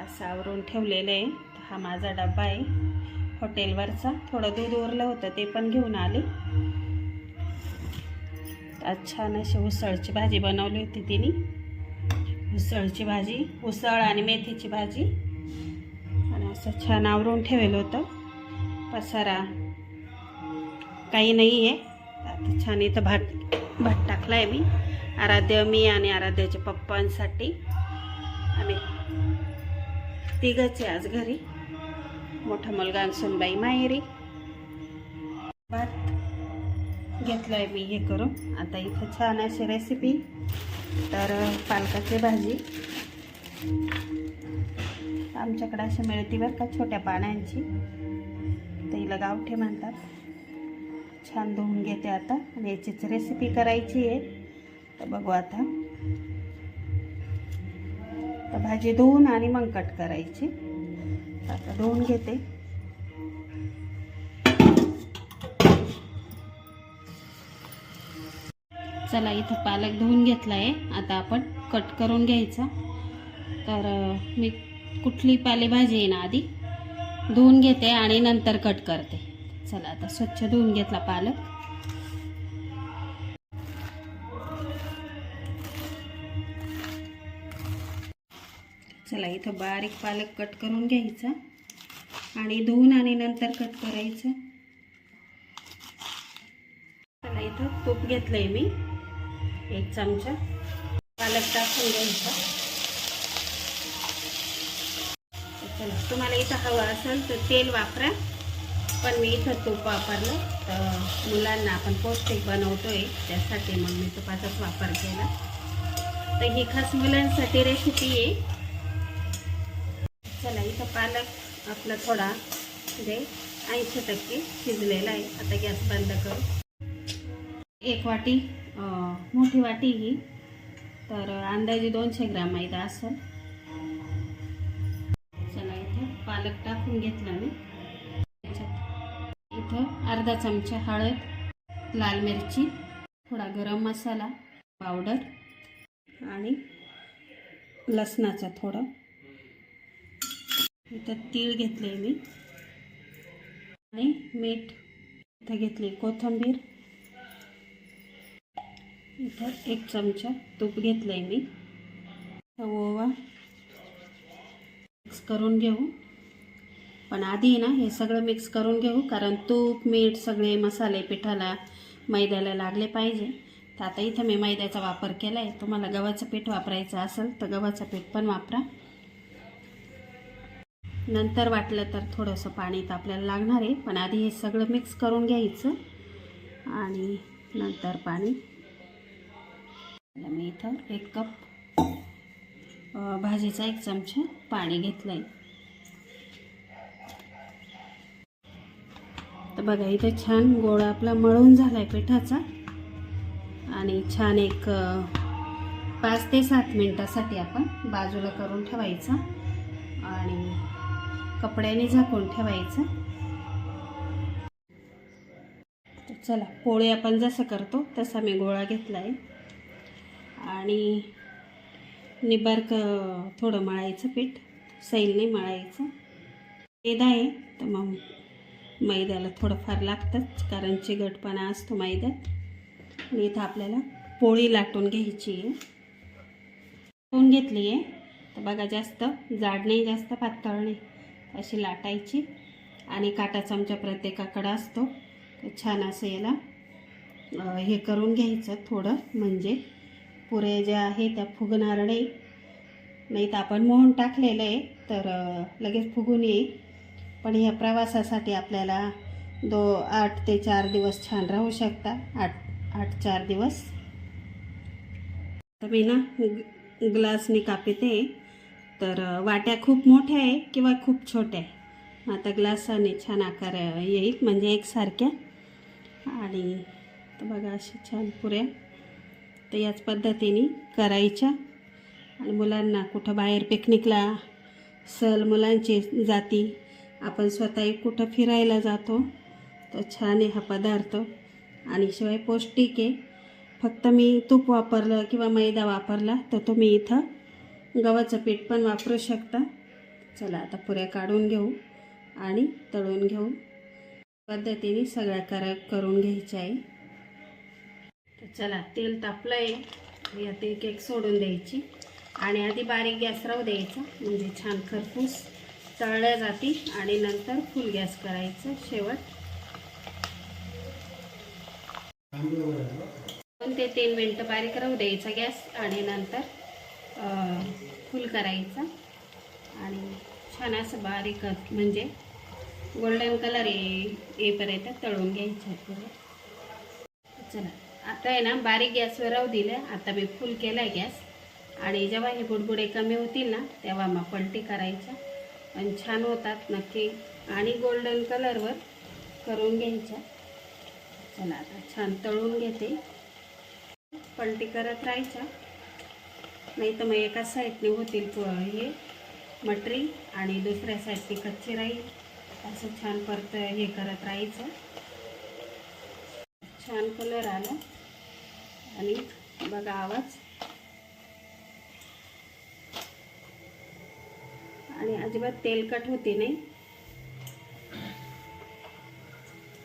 असं आवरून ठेवलेलं आहे. हा माझा डब्बा आहे. हॉटेलवरचा. थोडं दूध उरलं होतं ते पण घेऊन आले. आज छान अशी उसळची भाजी बनवली होती तिने. उसळची भाजी उसळ आणि मेथीची भाजी. आणि असं छान आवरून ठेवलं होतं. पसारा काही नाही आहे आता छान इथं भात भात टाकला आहे मी. आराध्य मी आणि आराध्याच्या पप्पांसाठी. आम्ही तिघाचे आहे आज घरी. मोठा मुलगा सुनबाई माहेरी. भात घेतला आहे मी हे करून. आता इथं छान अशी रेसिपी तर पालकाची भाजी. आमच्याकडे अशी मिळते बरं का छोट्या पाण्याची तर हिला गावठी म्हणतात. छान धुवून घेते आता. आणि याचीच रेसिपी करायची आहे. तर बघू आता. तर भाजी धुवून आणि मग कट करायची. आता धुवून घेते. चला इथं पालक धुवून घेतला आहे आता आपण कट करून घ्यायचा. तर मी कुठली पालेभाजी आहे ना आधी? धुवून घेते आणि नंतर कट करते. चला आता स्वच्छ धुवून घेतला पालक. चला इथं बारीक पालक कट करून घ्यायचा आणि धुवून आणि नंतर कट करायचं. चला इथं तूप घेतलंय मी. एक चमचा पालक टाकून घ्यायचा. चला तुम्हाला इथं हवं असेल तर तेल वापरा. पण मी इथं तूप वापरलं. तर मुलांना आपण पौष्टिक बनवतोय त्यासाठी मग मी तुपाचाच वापर केला. तर ही खास मुलांसाठी रेसिपी आहे. चला इथं पालक आपला थोडा म्हणजे ऐंशी टक्के शिजलेला आहे. आता गॅस बंद करू. एक वाटी मोठी वाटी ही. तर अंदाजे दोनशे ग्राम मैदा असेल चला इथं पालक टाकून घेतला मी. त्याच्यात इथं अर्धा चमचा हळद लाल मिरची थोडा गरम मसाला पावडर आणि लसणाचा थोडा इथं तीळ घेतले मी. आणि मीठ इथं घेतली कोथिंबीर. इथं एक चमचा तूप घेतलं आहे मी ओवा मिक्स करून घेऊ. पण आधी ना हे सगळं मिक्स करून घेऊ कारण तूप मीठ सगळे मसाले पिठाला मैद्याला लागले पाहिजे. तर आता इथं मी मैद्याचा वापर केला आहे तुम्हाला गव्हाचं पीठ वापरायचं असेल तर गव्हाचं पीठ पण वापरा. नंतर वाटलं तर थोडंसं पाणी तर आपल्याला लागणार आहे पण आधी हे सगळं मिक्स करून घ्यायचं आणि नंतर पाणी. मी इथं एक कप भाजीचा एक चमचा पाणी घेतलं आहे तर बघा इथं छान गोळा आपला मळून झाला आहे पिठाचा. आणि छान एक पाच ते सात मिनटासाठी आपण बाजूला करून ठेवायचा. आणि कपड्याने झाकून ठेवायचं. चला पोळी आपण जसं करतो तसा मी गोळा घेतला आहे आणि निबारक थोडं मळायचं पीठ सैलने मळायचं. मैदा आहे तर मग मैद्याला थोडंफार लागतंच कारण चिगटपणा असतो मैद्यात. आणि इथं आपल्याला पोळी लाटून घ्यायची आहे. लाटून घेतली आहे. तर बघा जास्त जाड नाही जास्त पातळ नाही. अशी लाटायची. आणि काटा चमचा प्रत्येकाकडं असतो. छान असं याला हे करून घ्यायचं थोडं. म्हणजे पुऱ्या ज्या आहे त्या फुगणार नाही नाही तर आपण मोहन टाकलेलं आहे तर लगेच फुगून येईल. पण ह्या प्रवासासाठी आपल्याला दो आठ ते चार दिवस छान राहू शकता. आठ आठ चार दिवस. तर मी ना ग्लासने कापते. तर वाट्या खूप मोठ्या आहे किंवा खूप छोट्या आहे. आता ग्लासाने छान आकार येईल म्हणजे एकसारख्या. आणि तर बघा अशा छान पुऱ्या तर याच पद्धतीने करायच्या. आणि मुलांना कुठं बाहेर पिकनिकला सहल मुलांची जाती आपण स्वतःही कुठं फिरायला जातो तर छान आहे हा पदार्थ. आणि शिवाय पौष्टिक आहे. फक्त मी तूप वापरलं किंवा मैदा वापरला तर तुम्ही इथं गव्हाचं पीठ पण वापरू शकता. चला आता पुऱ्या काढून घेऊ आणि तळून घेऊ. पद्धतीने सगळ्या कर करून घ्यायच्या आहे. तर चला तेल तापलं आहे यात एक एक सोडून द्यायची. आणि आधी बारीक गॅस राहू द्यायचा म्हणजे छान खरपूस तळल्या जाती आणि नंतर फुल गॅस करायचं शेवट. दोन ते तीन मिनटं बारीक राहू द्यायचा गॅस आणि नंतर फुल करायचा. आणि छान असं बारीक म्हणजे गोल्डन कलर ये येईपर्यंत तळून घ्यायचं चला आता आहे ना बारीक गॅसवर राहू दिलं. आता मी फुल केला आहे गॅस. आणि जेव्हा हे बुडबुडे कमी होतील ना तेव्हा मग पलटी करायच्या. पण छान होतात नक्की. आणि गोल्डन कलरवर करून घ्यायच्या. चला आता छान तळून घेते. पलटी करत राहायच्या. नाही तर मग एका साईडने होतील हे मटरी आणि दुसऱ्या साईडने कच्ची राहील असं छान परत हे करत राहायचं. छान कलर आला. आणि बघा आवाज. आणि अजिबात तेलकट होते नाही.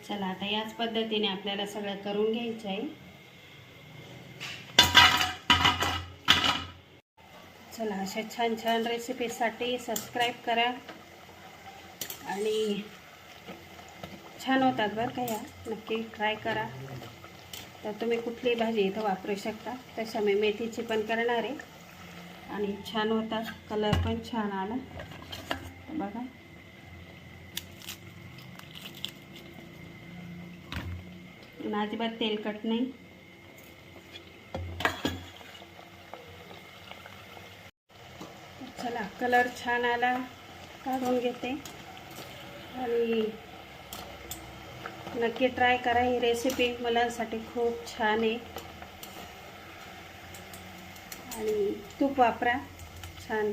चला आता याच पद्धतीने आपल्याला सगळं करून घ्यायचं आहे. चला अशा छान छान रेसिपीसाठी सबस्क्राईब करा. आणि छान होतात बरं का या. नक्की ट्राय करा. तर तुम्ही कुठली भाजी इथं वापरू शकता. तशा मी मेथीची पण करणार आहे. आणि छान होतात. कलर पण छान आला. बघा. अजिबात तेलकट नाही. चला कलर छान आला. काढून घेते. आणि नक्की ट्राय करा ही रेसिपी मुलांसाठी खूप छान आहे. आणि तूप वापरा. छान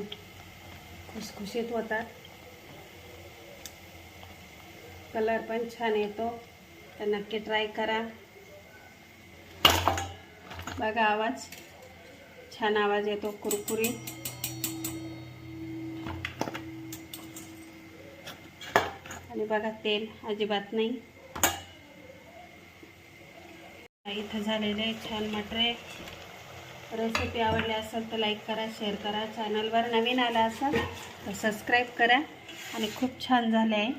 खुसखुशीत होतात. कलर पण छान येतो. तर नक्की ट्राय करा. बघा आवाज. छान आवाज येतो कुरकुरीत. आणि बघा तेल अजिबात नाही. इथं झालेले आहे छान मटरे. रेसिपी आवडली असेल तर लाईक करा शेअर करा. चॅनलवर नवीन आला असाल तर सबस्क्राईब करा. आणि खूप छान झाले आहे.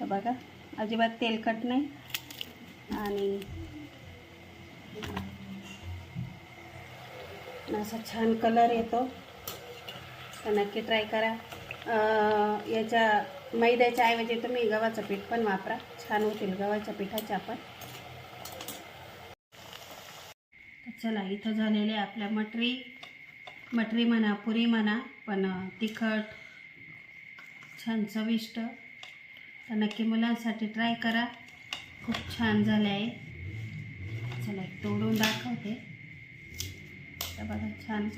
तर बघा अजिबात तेलकट नाही. आणि असा छान कलर येतो. तर नक्की ट्राय करा. याच्या मैद्याच्या ऐवजी तुम्ही गव्हाचं पीठ पण वापरा. छान होतील गव्हाच्या पिठाचे आपण. चला इथं झालेले आपल्या मटरी मटरी म्हणा पुरी म्हणा पण तिखट छान चविष्ट. तर नक्की मुलांसाठी ट्राय करा. खूप छान झाले आहे. चला एक तोडून दाखवते. तर बघा छान.